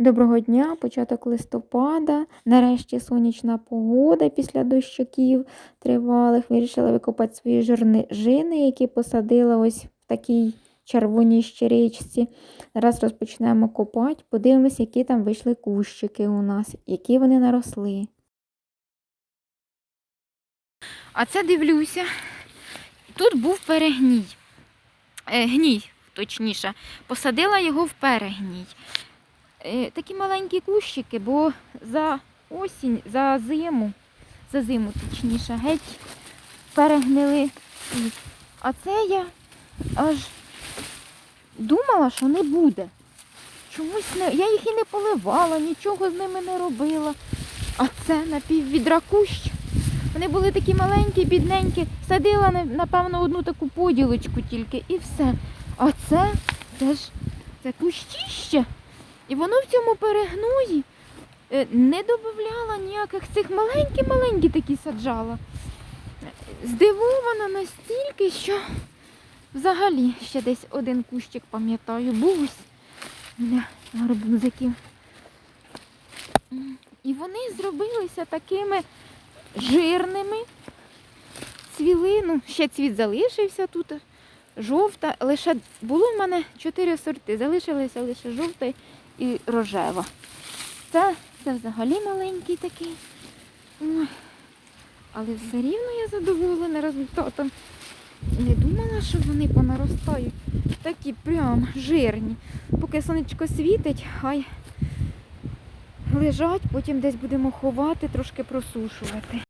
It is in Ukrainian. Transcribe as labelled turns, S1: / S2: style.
S1: Доброго дня, початок листопада. Нарешті сонячна погода після дощаків тривалих. Вирішила викопати свої жоржини, які посадила ось в такій червоній щиричці. Зараз розпочнемо копати. Подивимось, які там вийшли кущики у нас, які вони наросли. А це дивлюся. Тут був перегній. Е, гній, точніше. Посадила його в перегній. Е, такі маленькі кущики, бо за осінь, за зиму, за зиму точніше, геть перегнили. А це я аж думала, що не буде. Чомусь не. Я їх і не поливала, нічого з ними не робила. А це напіввідра кущ. Вони були такі маленькі, бідненькі. Садила, напевно, одну таку поділочку тільки і все. А це, це ж це кущіще. І воно в цьому перегної е, не додавала ніяких цих маленькі-маленькі такі саджала. Здивована настільки, що взагалі ще десь один кущик пам'ятаю, був ось для гарбузиків. І вони зробилися такими жирними. Цвіли, ну, ще цвіт залишився тут. Жовта, лише було в мене чотири сорти, залишилися лише жовта і рожева. Це, це взагалі маленький такий. Ой. Але все рівно я задоволена результатом. Не думала, що вони понаростають. Такі прям жирні. Поки сонечко світить, хай лежать, потім десь будемо ховати, трошки просушувати.